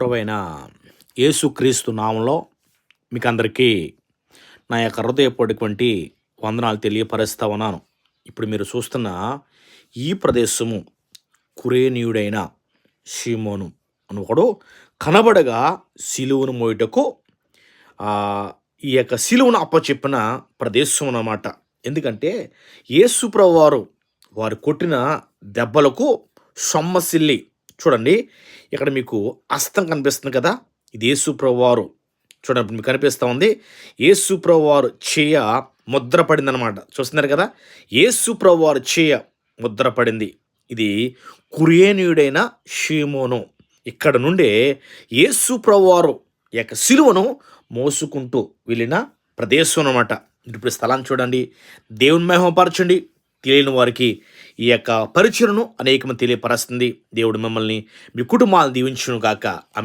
ప్రభువైన యేసుక్రీస్తు నామంలో మీకు అందరికీ నా యొక్క హృదయపడిటువంటి వందనాలు తెలియపరుస్తా ఉన్నాను. ఇప్పుడు మీరు చూస్తున్న ఈ ప్రదేశము కురేనీయుడైన షీమోను అని ఒకడు కనబడగా శిలువును మోయుటకు ఈ యొక్క శిలువును అప్పచెప్పిన ప్రదేశం అన్నమాట. ఎందుకంటే యేసు వారు వారు కొట్టిన దెబ్బలకు సొమ్మసిల్లి చూడండి. ఇక్కడ మీకు అస్తం కనిపిస్తుంది కదా? ఇది యేసు చూడండి మీకు కనిపిస్తూ ఉంది. ఏసుప్రవారు చేయ ముద్ర అనమాట చూస్తున్నారు కదా? ఏసుప్రవారు చేయ ముద్ర పడింది ఇది కురేనీయుడైన షీమోను. ఇక్కడ నుండే యేసు యొక్క సిలువను మోసుకుంటూ వెళ్ళిన ప్రదేశం అనమాట ఇప్పుడు స్థలాన్ని చూడండి. దేవుని మహిమపరచండి. తెలియని వారికి ఈ యొక్క పరిచయను అనేకమంది తెలియపరుస్తుంది. దేవుడు మిమ్మల్ని మీ కుటుంబాలను దీవించును గాక ఆమె